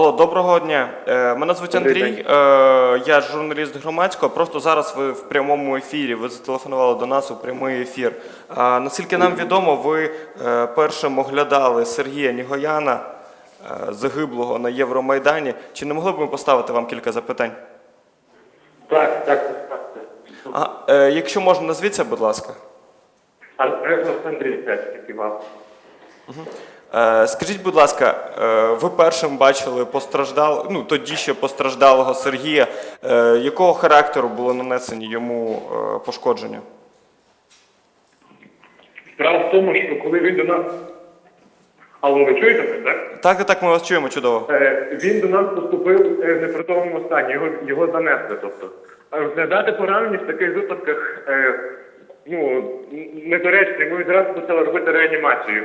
Алло, доброго дня. Е, Мене звуть Добрий Андрій. день. е, Я журналіст громадського. Просто зараз ви в прямому ефірі. Ви зателефонували до нас у прямий ефір. А, Наскільки нам відомо, ви е, першим оглядали Сергія Нігояна, е, загиблого на Євромайдані. Чи не могли б ми поставити вам кілька запитань? Так, так, так. А, е, якщо можна, назвіться, будь ласка. Андрій Андрій Петрик Іван. Е, Скажіть, будь ласка, е, ви першим бачили постраждал, ну тоді ще постраждалого Сергія. Е, Якого характеру було нанесені йому пошкодження? Справа в тому, що коли він до нас. Алло, ви чуєте мене, так? Так, так, ми вас чуємо чудово. Він до нас поступив в непритомному стані, його, його занесли. Тобто. Розглядати поранені в таких випадках ну, недоречно, ми відразу почали робити реанімацію.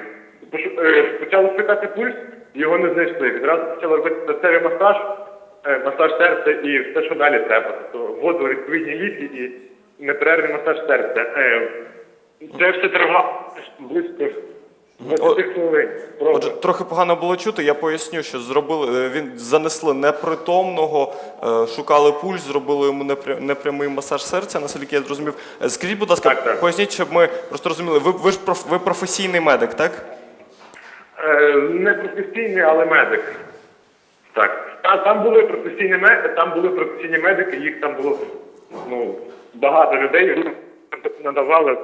Е, Почали шукати пульс, його не знайшли. Відразу почали робити серцевий масаж, е, масаж серця і все, що далі треба. Тобто воду, відповідні ліки і неперервний масаж серця. Е, Це все тривало близько 20 хвилин. Отже, трохи погано було чути. Я поясню, що зробили він занесли непритомного, шукали пульс, зробили йому непря- непрямий масаж серця, наскільки я зрозумів. Скажіть, будь ласка, Так, так. поясніть, щоб ми просто розуміли. Ви ви ж проф- ви професійний медик, так? Е, Не професійний, але медик. Так. Та- Там були професійні там були професійні медики, їх там було ну, багато людей, які надавали.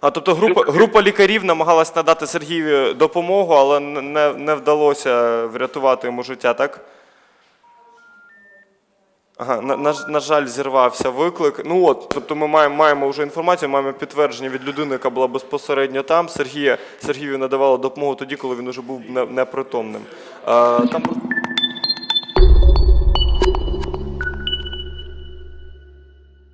А тобто група, група лікарів намагалась надати Сергію допомогу, але не, не вдалося врятувати йому життя, так? Ага, на, на, на жаль, зірвався виклик. Ну от, тобто ми маємо, маємо вже інформацію, маємо підтвердження від людини, яка була безпосередньо там. Сергія, Сергію надавала допомогу тоді, коли він уже був не- непритомним. Е, там